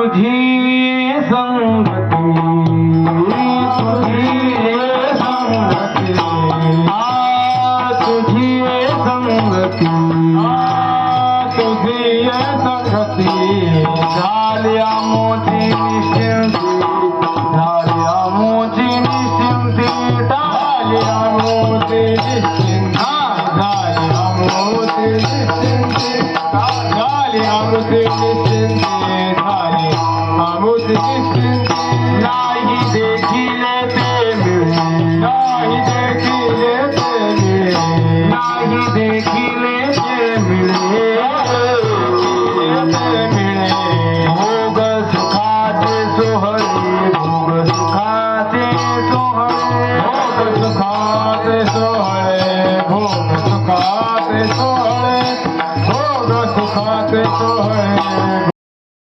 संग थी संग थी संग थी सघी काल याो थी सिंधो न देख नाई देख़े बिले भोगस सोहरे भोग सुखा ते सोहरे भोग सुख सोहरे भोग सुखा त सोरे सोग सुखा तोह